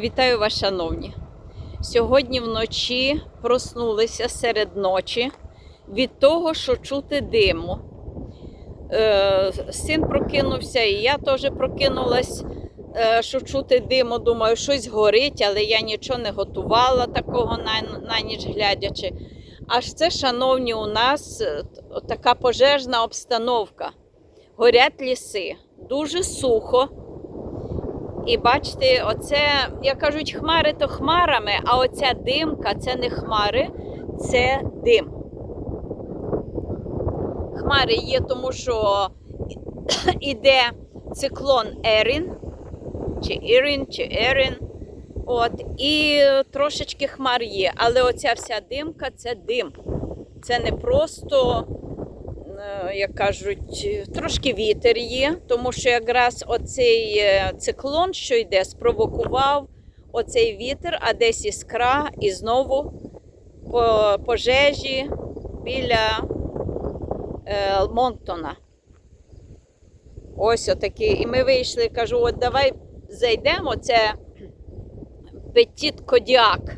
Вітаю вас, шановні. Сьогодні вночі проснулися серед ночі від того, що чути диму. Е, син прокинувся, і я теж прокинулась, е, що чути диму. Думаю, щось горить, але я нічого не готувала такого на, ніч глядячи. Аж це, шановні, у нас е, така пожежна обстановка. Горять ліси, дуже сухо. І бачите, оце, як кажуть, хмари то хмарами, а оця димка це не хмари, це дим. Хмари є, тому що іде циклон Ерін, чи Ірін, чи Ерін. От, і трошечки хмар є. Але оця вся димка це дим. Це не просто як кажуть, трошки вітер є, тому що якраз оцей е, циклон, що йде, спровокував оцей вітер, а десь іскра, і знову по пожежі біля е, Монтона. Ось отакі. І ми вийшли, кажу, от давай зайдемо. Це Петіт Кодіак.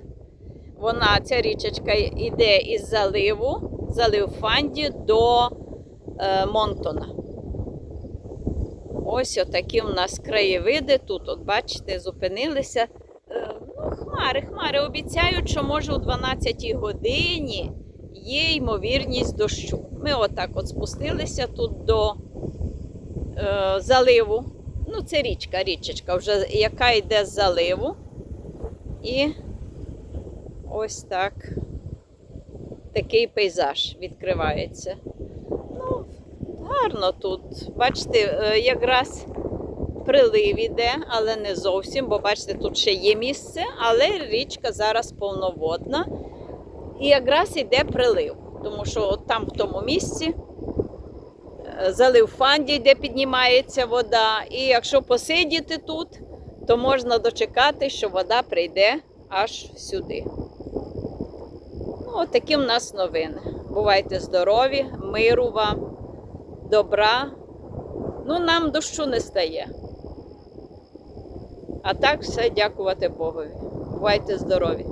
Вона, ця річечка йде із заливу, залив Фанді до е, Монтона. Ось отакі в нас краєвиди. Тут, от бачите, зупинилися. Е, ну, хмари, хмари обіцяють, що може у 12 годині є ймовірність дощу. Ми отак от спустилися тут до е, заливу. Ну, це річка, річечка, вже, яка йде з заливу. І ось так такий пейзаж відкривається. Гарно тут. Бачите, е, якраз прилив іде, але не зовсім, бо бачите, тут ще є місце, але річка зараз повноводна. І якраз іде прилив, тому що от там в тому місці е, залив фанді, де піднімається вода. І якщо посидіти тут, то можна дочекати, що вода прийде аж сюди. Ну, от такі в нас новини. Бувайте здорові, миру вам, добра. Ну, нам дощу не стає. А так все дякувати Богові. Бувайте здорові!